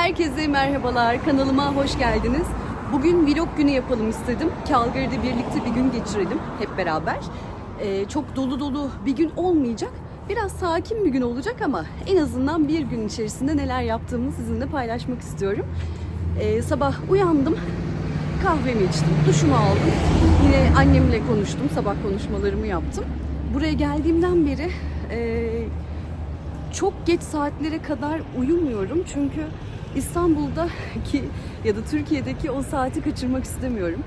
Herkese merhabalar. Kanalıma hoş geldiniz. Bugün vlog günü yapalım istedim. Calgary'de birlikte bir gün geçirelim hep beraber. Ee, çok dolu dolu bir gün olmayacak. Biraz sakin bir gün olacak ama en azından bir gün içerisinde neler yaptığımı sizinle paylaşmak istiyorum. Ee, sabah uyandım. Kahvemi içtim, duşumu aldım. Yine annemle konuştum, sabah konuşmalarımı yaptım. Buraya geldiğimden beri e, çok geç saatlere kadar uyumuyorum çünkü İstanbul'daki ya da Türkiye'deki o saati kaçırmak istemiyorum.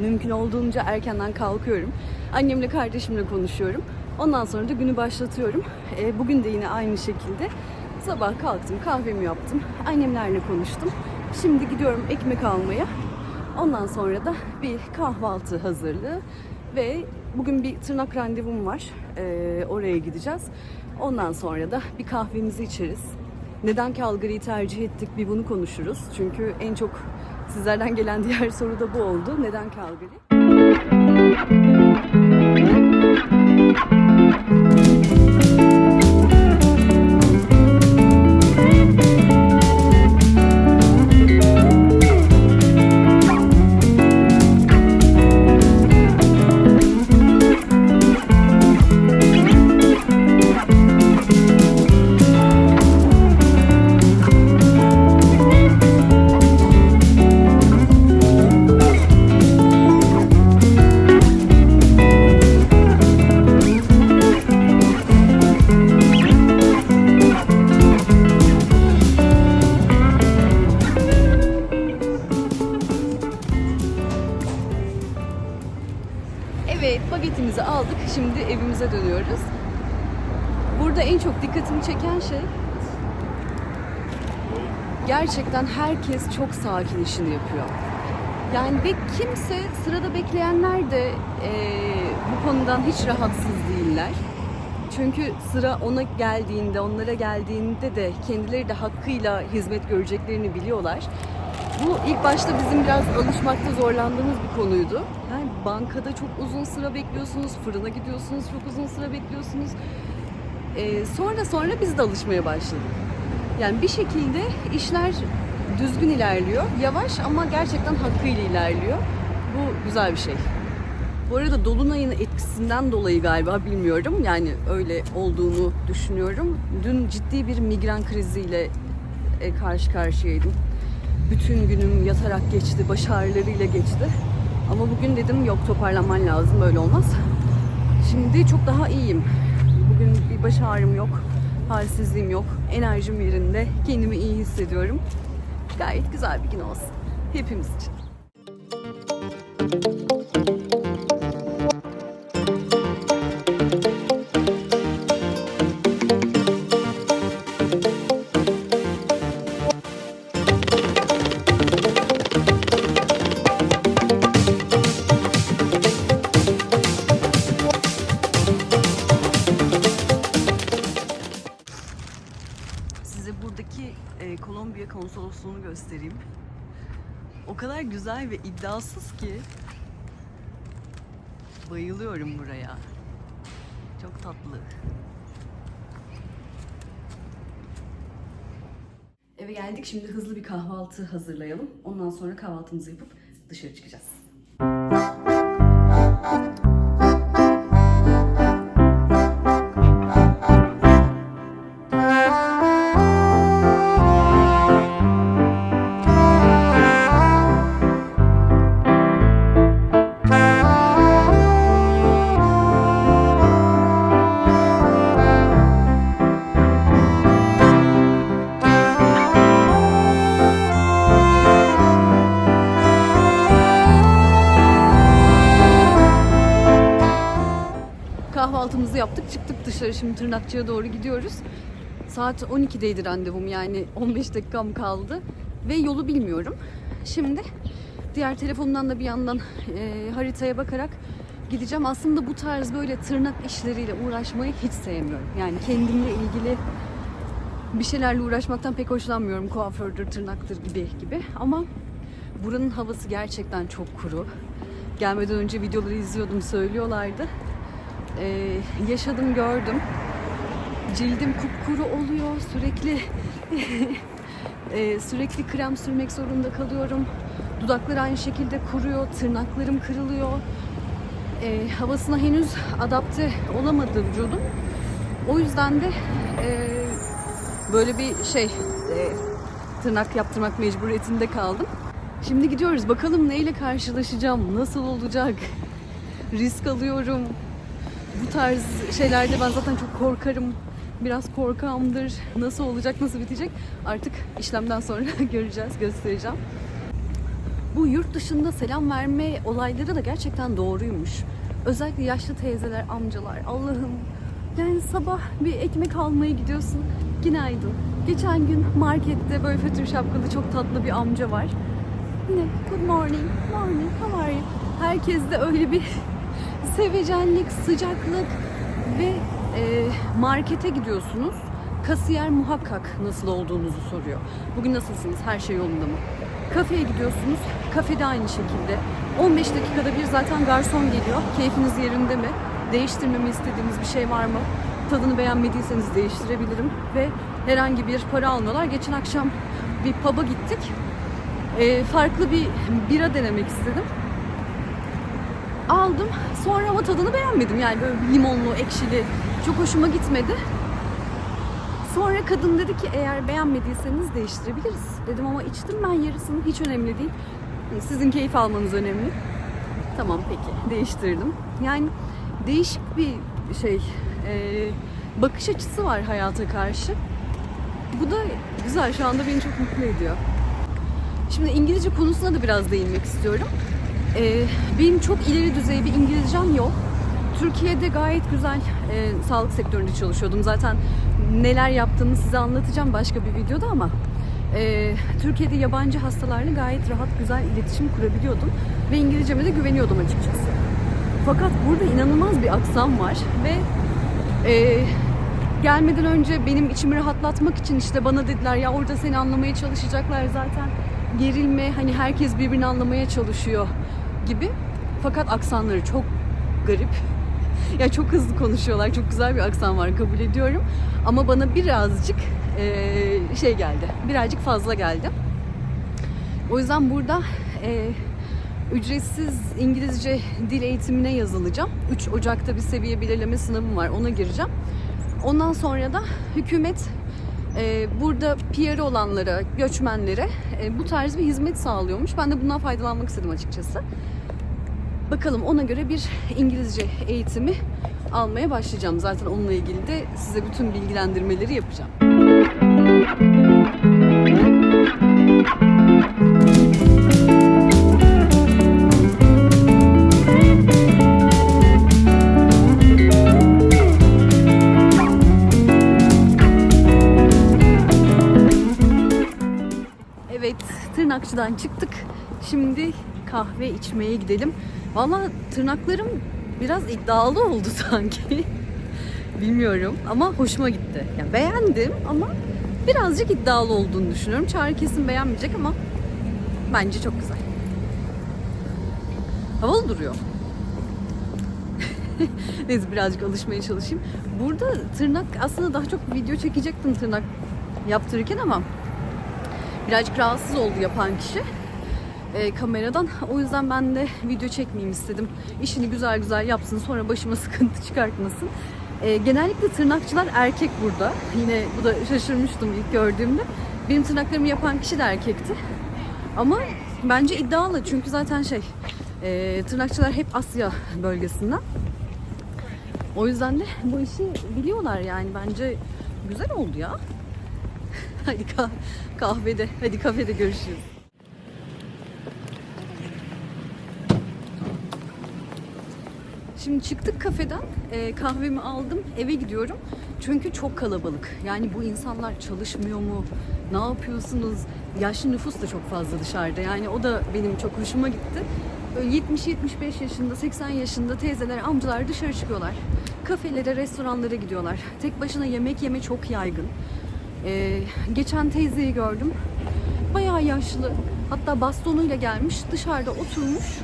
Mümkün olduğunca erkenden kalkıyorum. Annemle kardeşimle konuşuyorum. Ondan sonra da günü başlatıyorum. E, bugün de yine aynı şekilde sabah kalktım, kahvemi yaptım. Annemlerle konuştum. Şimdi gidiyorum ekmek almaya. Ondan sonra da bir kahvaltı hazırlığı ve bugün bir tırnak randevum var. Ee, oraya gideceğiz. Ondan sonra da bir kahvemizi içeriz. Neden Calgary'i tercih ettik bir bunu konuşuruz. Çünkü en çok sizlerden gelen diğer soru da bu oldu. Neden Calgary? Evimize dönüyoruz. Burada en çok dikkatimi çeken şey gerçekten herkes çok sakin işini yapıyor. Yani ve kimse sırada bekleyenler de eee, bu konudan hiç rahatsız değiller. Çünkü sıra ona geldiğinde, onlara geldiğinde de kendileri de hakkıyla hizmet göreceklerini biliyorlar. Bu ilk başta bizim biraz alışmakta zorlandığımız bir konuydu. Bankada çok uzun sıra bekliyorsunuz, fırına gidiyorsunuz, çok uzun sıra bekliyorsunuz. Ee, sonra sonra biz de alışmaya başladık. Yani bir şekilde işler düzgün ilerliyor. Yavaş ama gerçekten hakkıyla ilerliyor. Bu güzel bir şey. Bu arada Dolunay'ın etkisinden dolayı galiba bilmiyorum. Yani öyle olduğunu düşünüyorum. Dün ciddi bir migren kriziyle e, karşı karşıyaydım. Bütün günüm yatarak geçti, baş ağrılarıyla geçti. Ama bugün dedim yok toparlanman lazım, böyle olmaz. Şimdi çok daha iyiyim. Bugün bir baş ağrım yok, halsizliğim yok, enerjim yerinde, kendimi iyi hissediyorum. Gayet güzel bir gün olsun. Hepimiz için. İddiasız ki bayılıyorum buraya. Çok tatlı. Eve geldik. Şimdi hızlı bir kahvaltı hazırlayalım. Ondan sonra kahvaltımızı yapıp dışarı çıkacağız. Tırnakçıya doğru gidiyoruz. Saat 12'deydi randevum yani 15 dakikam kaldı ve yolu bilmiyorum. Şimdi diğer telefonumdan da bir yandan e, haritaya bakarak gideceğim. Aslında bu tarz böyle tırnak işleriyle uğraşmayı hiç sevmiyorum. Yani kendimle ilgili bir şeylerle uğraşmaktan pek hoşlanmıyorum. Kuafördür, tırnaktır gibi gibi. Ama buranın havası gerçekten çok kuru. Gelmeden önce videoları izliyordum, söylüyorlardı. Ee, yaşadım, gördüm. Cildim kupkuru oluyor sürekli. Ee, sürekli krem sürmek zorunda kalıyorum. Dudaklar aynı şekilde kuruyor, tırnaklarım kırılıyor. Ee, havasına henüz adapte olamadı vücudum. O yüzden de e, böyle bir şey e, tırnak yaptırmak mecburiyetinde kaldım. Şimdi gidiyoruz. Bakalım neyle karşılaşacağım, nasıl olacak. Risk alıyorum. Bu tarz şeylerde ben zaten çok korkarım. Biraz korkağımdır. Nasıl olacak, nasıl bitecek artık işlemden sonra göreceğiz, göstereceğim. Bu yurt dışında selam verme olayları da gerçekten doğruymuş. Özellikle yaşlı teyzeler, amcalar. Allah'ım yani sabah bir ekmek almaya gidiyorsun. Günaydın. Geçen gün markette böyle fötür şapkalı çok tatlı bir amca var. Yine good morning, morning, how are you? Herkeste öyle bir sevecenlik, sıcaklık ve markete gidiyorsunuz. Kasiyer muhakkak nasıl olduğunuzu soruyor. Bugün nasılsınız? Her şey yolunda mı? Kafeye gidiyorsunuz. Kafede aynı şekilde. 15 dakikada bir zaten garson geliyor. Keyfiniz yerinde mi? Değiştirmemi istediğiniz bir şey var mı? Tadını beğenmediyseniz değiştirebilirim. Ve herhangi bir para almıyorlar. Geçen akşam bir pub'a gittik. E, farklı bir bira denemek istedim. Aldım. Sonra ama tadını beğenmedim. Yani böyle limonlu, ekşili. Çok hoşuma gitmedi. Sonra kadın dedi ki eğer beğenmediyseniz değiştirebiliriz. Dedim ama içtim ben yarısını. Hiç önemli değil. Sizin keyif almanız önemli. Tamam peki. Değiştirdim. Yani değişik bir şey. e, bakış açısı var hayata karşı. Bu da güzel. Şu anda beni çok mutlu ediyor. Şimdi İngilizce konusuna da biraz değinmek istiyorum. Ee, benim çok ileri düzey bir İngilizcem yok. Türkiye'de gayet güzel e, sağlık sektöründe çalışıyordum. Zaten neler yaptığımı size anlatacağım başka bir videoda ama e, Türkiye'de yabancı hastalarla gayet rahat güzel iletişim kurabiliyordum ve İngilizceme de güveniyordum açıkçası. Fakat burada inanılmaz bir aksam var ve e, gelmeden önce benim içimi rahatlatmak için işte bana dediler ya orada seni anlamaya çalışacaklar zaten gerilme hani herkes birbirini anlamaya çalışıyor gibi. Fakat aksanları çok garip. ya çok hızlı konuşuyorlar. Çok güzel bir aksan var kabul ediyorum. Ama bana birazcık eee, şey geldi. Birazcık fazla geldi. O yüzden burada eee, ücretsiz İngilizce dil eğitimine yazılacağım. 3 Ocak'ta bir seviye belirleme sınavım var. Ona gireceğim. Ondan sonra da hükümet e, burada PR olanlara, göçmenlere e, bu tarz bir hizmet sağlıyormuş. Ben de bundan faydalanmak istedim açıkçası. Bakalım ona göre bir İngilizce eğitimi almaya başlayacağım. Zaten onunla ilgili de size bütün bilgilendirmeleri yapacağım. Evet, tırnakçıdan çıktık. Şimdi kahve içmeye gidelim. Vallahi tırnaklarım biraz iddialı oldu sanki. Bilmiyorum ama hoşuma gitti. Yani beğendim ama birazcık iddialı olduğunu düşünüyorum. Çağrı kesin beğenmeyecek ama bence çok güzel. Havalı duruyor. Neyse birazcık alışmaya çalışayım. Burada tırnak aslında daha çok video çekecektim tırnak yaptırırken ama birazcık rahatsız oldu yapan kişi e, kameradan. O yüzden ben de video çekmeyeyim istedim. İşini güzel güzel yapsın sonra başıma sıkıntı çıkartmasın. E, genellikle tırnakçılar erkek burada. Yine bu da şaşırmıştım ilk gördüğümde. Benim tırnaklarımı yapan kişi de erkekti. Ama bence iddialı çünkü zaten şey e, tırnakçılar hep Asya bölgesinden. O yüzden de bu işi biliyorlar yani bence güzel oldu ya. Hadi kah- kahvede, hadi kafede görüşürüz. Şimdi çıktık kafeden, e, kahvemi aldım, eve gidiyorum. Çünkü çok kalabalık. Yani bu insanlar çalışmıyor mu? Ne yapıyorsunuz? Yaşlı nüfus da çok fazla dışarıda. Yani o da benim çok hoşuma gitti. Böyle 70-75 yaşında, 80 yaşında teyzeler, amcalar dışarı çıkıyorlar. Kafelere, restoranlara gidiyorlar. Tek başına yemek yeme çok yaygın. Ee, geçen teyzeyi gördüm. Bayağı yaşlı. Hatta bastonuyla gelmiş. Dışarıda oturmuş.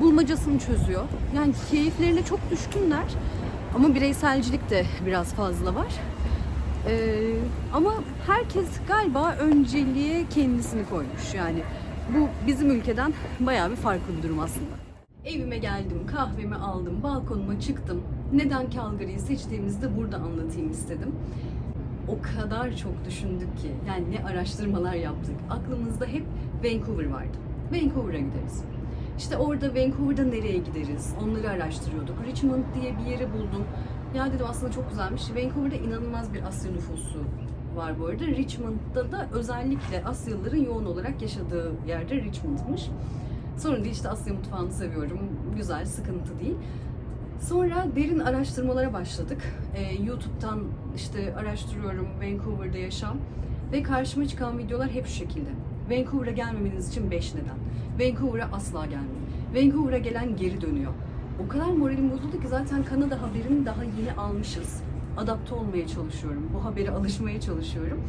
Bulmacasını çözüyor. Yani keyiflerine çok düşkünler. Ama bireyselcilik de biraz fazla var. Ee, ama herkes galiba önceliğe kendisini koymuş. Yani bu bizim ülkeden bayağı bir farklı bir durum aslında. Evime geldim, kahvemi aldım, balkonuma çıktım. Neden Calgary'yi seçtiğimizi de burada anlatayım istedim. O kadar çok düşündük ki, yani ne araştırmalar yaptık. Aklımızda hep Vancouver vardı. Vancouver'a gideriz. İşte orada Vancouver'da nereye gideriz? Onları araştırıyorduk. Richmond diye bir yeri buldum. Ya dedim aslında çok güzelmiş. Vancouver'da inanılmaz bir Asya nüfusu var bu arada. Richmond'da da özellikle Asyalıların yoğun olarak yaşadığı yerde Richmond'mış. Sorun değil işte Asya mutfağını seviyorum. Güzel, sıkıntı değil. Sonra derin araştırmalara başladık. Ee, YouTube'dan işte araştırıyorum Vancouver'da yaşam ve karşıma çıkan videolar hep şu şekilde. Vancouver'a gelmemeniz için 5 neden. Vancouver'a asla gelmeyin. Vancouver'a gelen geri dönüyor. O kadar moralim bozuldu ki zaten Kanada haberini daha yeni almışız. Adapte olmaya çalışıyorum. Bu habere alışmaya çalışıyorum.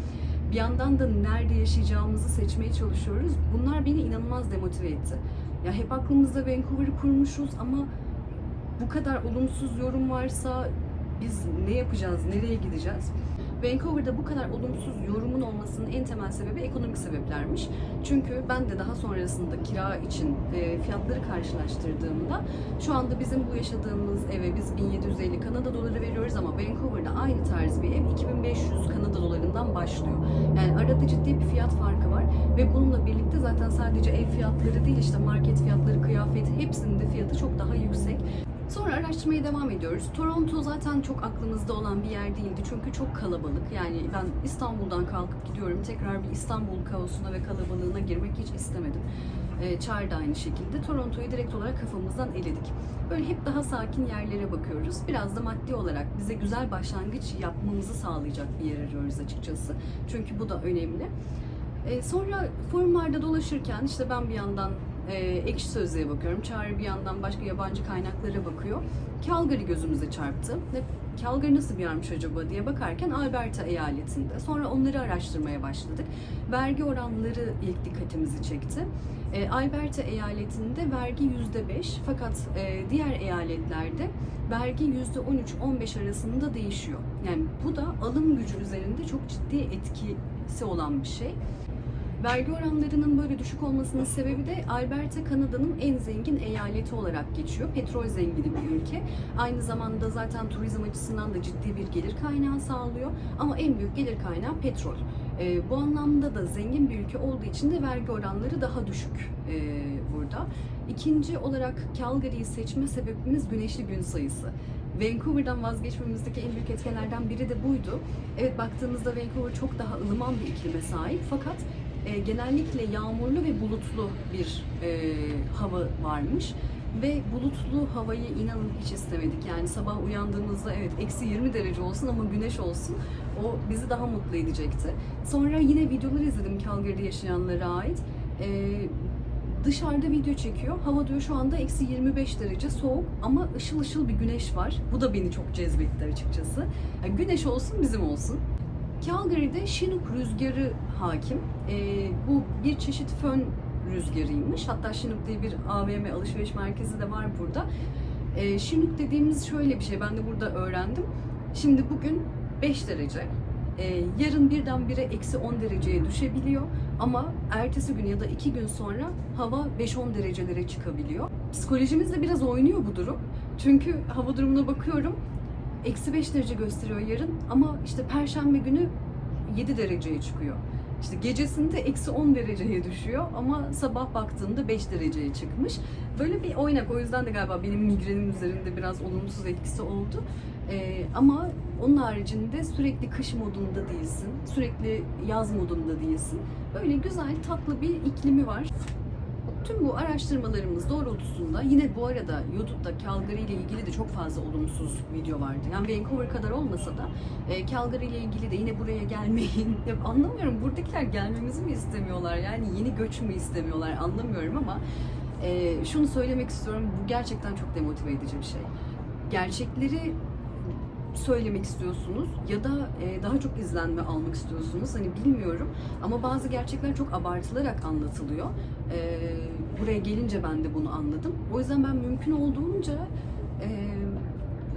Bir yandan da nerede yaşayacağımızı seçmeye çalışıyoruz. Bunlar beni inanılmaz demotive etti. Ya hep aklımızda Vancouver'ı kurmuşuz ama bu kadar olumsuz yorum varsa biz ne yapacağız, nereye gideceğiz? Vancouver'da bu kadar olumsuz yorumun olmasının en temel sebebi ekonomik sebeplermiş. Çünkü ben de daha sonrasında kira için e, fiyatları karşılaştırdığımda şu anda bizim bu yaşadığımız eve biz 1750 Kanada doları veriyoruz ama Vancouver'da aynı tarz bir ev 2500 Kanada dolarından başlıyor. Yani arada ciddi bir fiyat farkı var ve bununla birlikte zaten sadece ev fiyatları değil işte market fiyatları, kıyafet hepsinin de fiyatı çok daha yüksek. Sonra araştırmaya devam ediyoruz. Toronto zaten çok aklımızda olan bir yer değildi çünkü çok kalabalık. Yani ben İstanbul'dan kalkıp gidiyorum. Tekrar bir İstanbul kaosuna ve kalabalığına girmek hiç istemedim. Ee, Çağrı da aynı şekilde. Toronto'yu direkt olarak kafamızdan eledik. Böyle hep daha sakin yerlere bakıyoruz. Biraz da maddi olarak bize güzel başlangıç yapmamızı sağlayacak bir yer arıyoruz açıkçası. Çünkü bu da önemli. Ee, sonra forumlarda dolaşırken işte ben bir yandan e, ekşi sözlüğe bakıyorum. Çağrı bir yandan başka yabancı kaynaklara bakıyor. Calgary gözümüze çarptı. Ve Calgary nasıl bir yermiş acaba diye bakarken Alberta eyaletinde. Sonra onları araştırmaya başladık. Vergi oranları ilk dikkatimizi çekti. E, Alberta eyaletinde vergi %5 fakat e, diğer eyaletlerde vergi %13-15 arasında değişiyor. Yani bu da alım gücü üzerinde çok ciddi etkisi olan bir şey. Vergi oranlarının böyle düşük olmasının sebebi de Alberta Kanada'nın en zengin eyaleti olarak geçiyor. Petrol zengini bir ülke. Aynı zamanda zaten turizm açısından da ciddi bir gelir kaynağı sağlıyor. Ama en büyük gelir kaynağı petrol. Ee, bu anlamda da zengin bir ülke olduğu için de vergi oranları daha düşük ee, burada. İkinci olarak Calgary'yi seçme sebebimiz güneşli gün sayısı. Vancouver'dan vazgeçmemizdeki en büyük etkenlerden biri de buydu. Evet baktığımızda Vancouver çok daha ılıman bir iklime sahip fakat e, genellikle yağmurlu ve bulutlu bir e, hava varmış. Ve bulutlu havayı inanın hiç istemedik. Yani sabah uyandığımızda evet eksi 20 derece olsun ama güneş olsun o bizi daha mutlu edecekti. Sonra yine videolar izledim Calgary'de yaşayanlara ait. E, dışarıda video çekiyor. Hava diyor şu anda eksi 25 derece soğuk ama ışıl ışıl bir güneş var. Bu da beni çok cezbetti açıkçası. Yani güneş olsun bizim olsun. Calgary'de Chinook rüzgarı hakim. Ee, bu bir çeşit fön rüzgarıymış. Hatta Chinook diye bir AVM alışveriş merkezi de var burada. Ee, Chinook dediğimiz şöyle bir şey. Ben de burada öğrendim. Şimdi bugün 5 derece. Ee, yarın birdenbire eksi 10 dereceye düşebiliyor. Ama ertesi gün ya da 2 gün sonra hava 5-10 derecelere çıkabiliyor. Psikolojimizle biraz oynuyor bu durum. Çünkü hava durumuna bakıyorum eksi 5 derece gösteriyor yarın ama işte perşembe günü 7 dereceye çıkıyor. İşte gecesinde eksi 10 dereceye düşüyor ama sabah baktığımda 5 dereceye çıkmış. Böyle bir oynak o yüzden de galiba benim migrenim üzerinde biraz olumsuz etkisi oldu. Ee, ama onun haricinde sürekli kış modunda değilsin, sürekli yaz modunda değilsin. Böyle güzel tatlı bir iklimi var. Tüm bu araştırmalarımız doğrultusunda yine bu arada YouTube'da Calgary ile ilgili de çok fazla olumsuz video vardı. Yani Vancouver kadar olmasa da e, Calgary ile ilgili de yine buraya gelmeyin. Ya anlamıyorum buradakiler gelmemizi mi istemiyorlar? Yani yeni göç mü istemiyorlar? Anlamıyorum ama e, şunu söylemek istiyorum. Bu gerçekten çok demotive edici bir şey. Gerçekleri söylemek istiyorsunuz ya da e, daha çok izlenme almak istiyorsunuz. Hani bilmiyorum ama bazı gerçekler çok abartılarak anlatılıyor. E, buraya gelince ben de bunu anladım. O yüzden ben mümkün olduğunca e,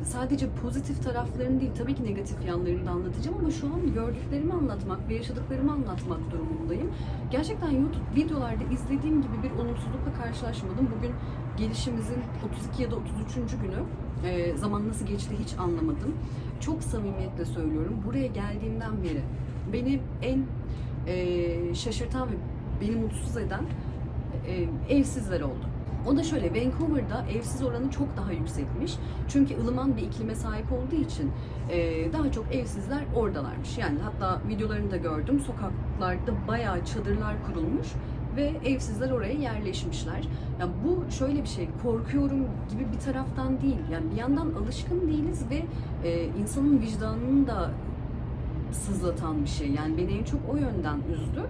sadece pozitif taraflarını değil tabii ki negatif yanlarını da anlatacağım ama şu an gördüklerimi anlatmak ve yaşadıklarımı anlatmak durumundayım. Gerçekten YouTube videolarda izlediğim gibi bir olumsuzlukla karşılaşmadım. Bugün gelişimizin 32 ya da 33. günü. Ee, zaman nasıl geçti hiç anlamadım. Çok samimiyetle söylüyorum. Buraya geldiğimden beri beni en e, şaşırtan ve beni mutsuz eden e, evsizler oldu. O da şöyle, Vancouver'da evsiz oranı çok daha yüksekmiş. Çünkü ılıman bir iklime sahip olduğu için e, daha çok evsizler oradalarmış. Yani hatta videolarını da gördüm. Sokaklarda bayağı çadırlar kurulmuş ve evsizler oraya yerleşmişler. Yani bu şöyle bir şey, korkuyorum gibi bir taraftan değil. Yani bir yandan alışkın değiliz ve e, insanın vicdanını da sızlatan bir şey. Yani beni en çok o yönden üzdü.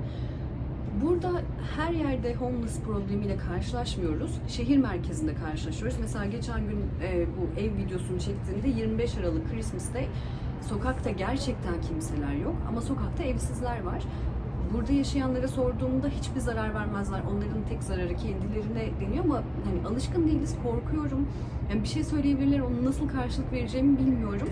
Burada her yerde homeless problemiyle karşılaşmıyoruz. Şehir merkezinde karşılaşıyoruz. Mesela geçen gün e, bu ev videosunu çektiğimde 25 Aralık Christmas Day. Sokakta gerçekten kimseler yok ama sokakta evsizler var. Burada yaşayanlara sorduğumda hiçbir zarar vermezler. Onların tek zararı kendilerine deniyor ama hani alışkın değiliz, korkuyorum. Yani bir şey söyleyebilirler, onu nasıl karşılık vereceğimi bilmiyorum.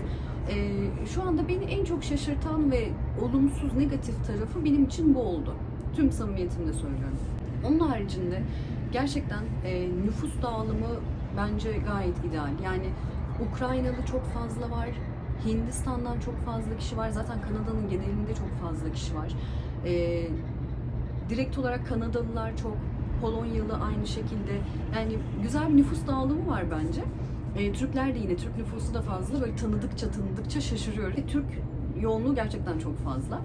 Ee, şu anda beni en çok şaşırtan ve olumsuz, negatif tarafı benim için bu oldu. Tüm samimiyetimle söylüyorum. Onun haricinde gerçekten e, nüfus dağılımı bence gayet ideal. Yani Ukraynalı çok fazla var. Hindistan'dan çok fazla kişi var. Zaten Kanada'nın genelinde çok fazla kişi var. E, direkt olarak Kanadalılar çok, Polonyalı aynı şekilde. Yani güzel bir nüfus dağılımı var bence. E, Türkler de yine, Türk nüfusu da fazla. Böyle tanıdıkça tanıdıkça şaşırıyoruz. E, Türk yoğunluğu gerçekten çok fazla.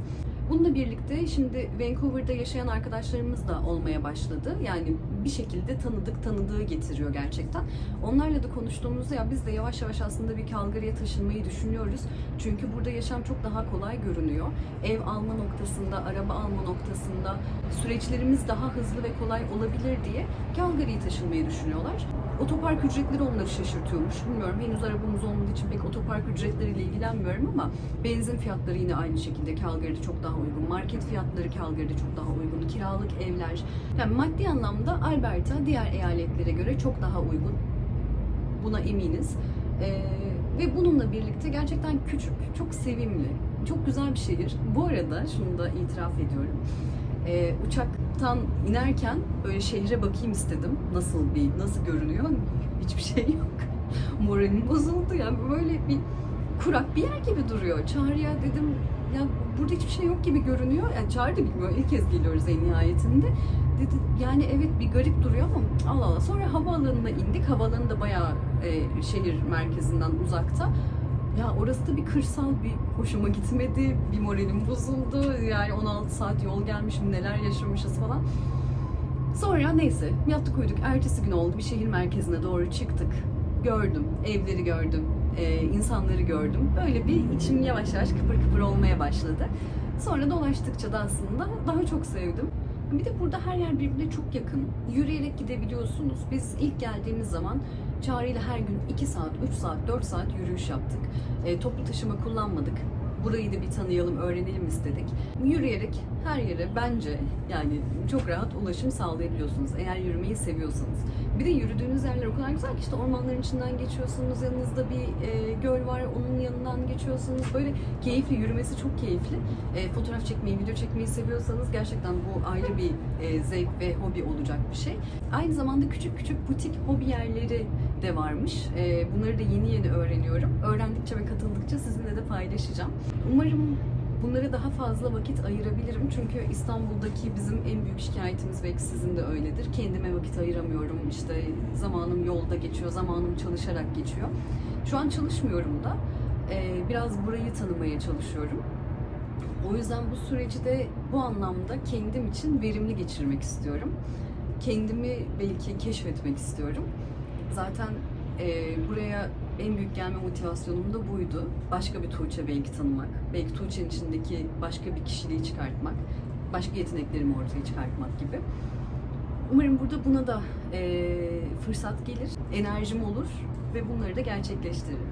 Bununla birlikte şimdi Vancouver'da yaşayan arkadaşlarımız da olmaya başladı. Yani bir şekilde tanıdık tanıdığı getiriyor gerçekten. Onlarla da konuştuğumuzda ya biz de yavaş yavaş aslında bir Calgary'e taşınmayı düşünüyoruz. Çünkü burada yaşam çok daha kolay görünüyor. Ev alma noktasında, araba alma noktasında süreçlerimiz daha hızlı ve kolay olabilir diye Calgary'ye taşınmayı düşünüyorlar. Otopark ücretleri onları şaşırtıyormuş. Bilmiyorum henüz arabamız olmadığı için pek otopark ücretleriyle ilgilenmiyorum ama benzin fiyatları yine aynı şekilde Calgary'de çok daha uygun. Market fiyatları Calgary'de çok daha uygun. Kiralık evler. Yani maddi anlamda Alberta diğer eyaletlere göre çok daha uygun. Buna eminiz. Ee, ve bununla birlikte gerçekten küçük, çok sevimli, çok güzel bir şehir. Bu arada şunu da itiraf ediyorum. Ee, uçaktan inerken böyle şehre bakayım istedim. Nasıl bir, nasıl görünüyor? Hiçbir şey yok. Moralim bozuldu yani böyle bir kurak bir yer gibi duruyor. Çağrı'ya dedim ya burada hiçbir şey yok gibi görünüyor. Yani Çağrı da bilmiyor. İlk kez geliyoruz en nihayetinde. Dedi yani evet bir garip duruyor ama Allah Allah. Sonra havaalanına indik. Havaalanı da bayağı e, şehir merkezinden uzakta. Ya orası da bir kırsal bir hoşuma gitmedi. Bir moralim bozuldu. Yani 16 saat yol gelmişim neler yaşamışız falan. Sonra neyse yattık uyuduk. Ertesi gün oldu. Bir şehir merkezine doğru çıktık. Gördüm. Evleri gördüm. e, insanları gördüm. Böyle bir içim yavaş yavaş kıpır kıpır olmaya başladı. Sonra dolaştıkça da aslında daha çok sevdim. Bir de burada her yer birbirine çok yakın. Yürüyerek gidebiliyorsunuz. Biz ilk geldiğimiz zaman Çağrı ile her gün 2 saat, 3 saat, 4 saat yürüyüş yaptık. E, toplu taşıma kullanmadık. Burayı da bir tanıyalım, öğrenelim istedik. Yürüyerek her yere bence yani çok rahat ulaşım sağlayabiliyorsunuz eğer yürümeyi seviyorsanız. Bir de yürüdüğünüz yerler o kadar güzel ki işte ormanların içinden geçiyorsunuz, yanınızda bir e, göl var, onun yanından geçiyorsunuz. Böyle keyifli, yürümesi çok keyifli. E, fotoğraf çekmeyi, video çekmeyi seviyorsanız gerçekten bu ayrı bir e, zevk ve hobi olacak bir şey. Aynı zamanda küçük küçük butik hobi yerleri de varmış. E, bunları da yeni yeni öğreniyorum. Öğrendikçe ve katıldıkça sizinle de paylaşacağım. Umarım bunlara daha fazla vakit ayırabilirim. Çünkü İstanbul'daki bizim en büyük şikayetimiz belki sizin de öyledir. Kendime vakit ayıramıyorum. İşte zamanım yolda geçiyor, zamanım çalışarak geçiyor. Şu an çalışmıyorum da. Ee, biraz burayı tanımaya çalışıyorum. O yüzden bu süreci de bu anlamda kendim için verimli geçirmek istiyorum. Kendimi belki keşfetmek istiyorum. Zaten e, buraya en büyük gelme motivasyonum da buydu. Başka bir Tuğçe belki tanımak, belki Tuğçe'nin içindeki başka bir kişiliği çıkartmak, başka yeteneklerimi ortaya çıkartmak gibi. Umarım burada buna da e, fırsat gelir, enerjim olur ve bunları da gerçekleştiririm.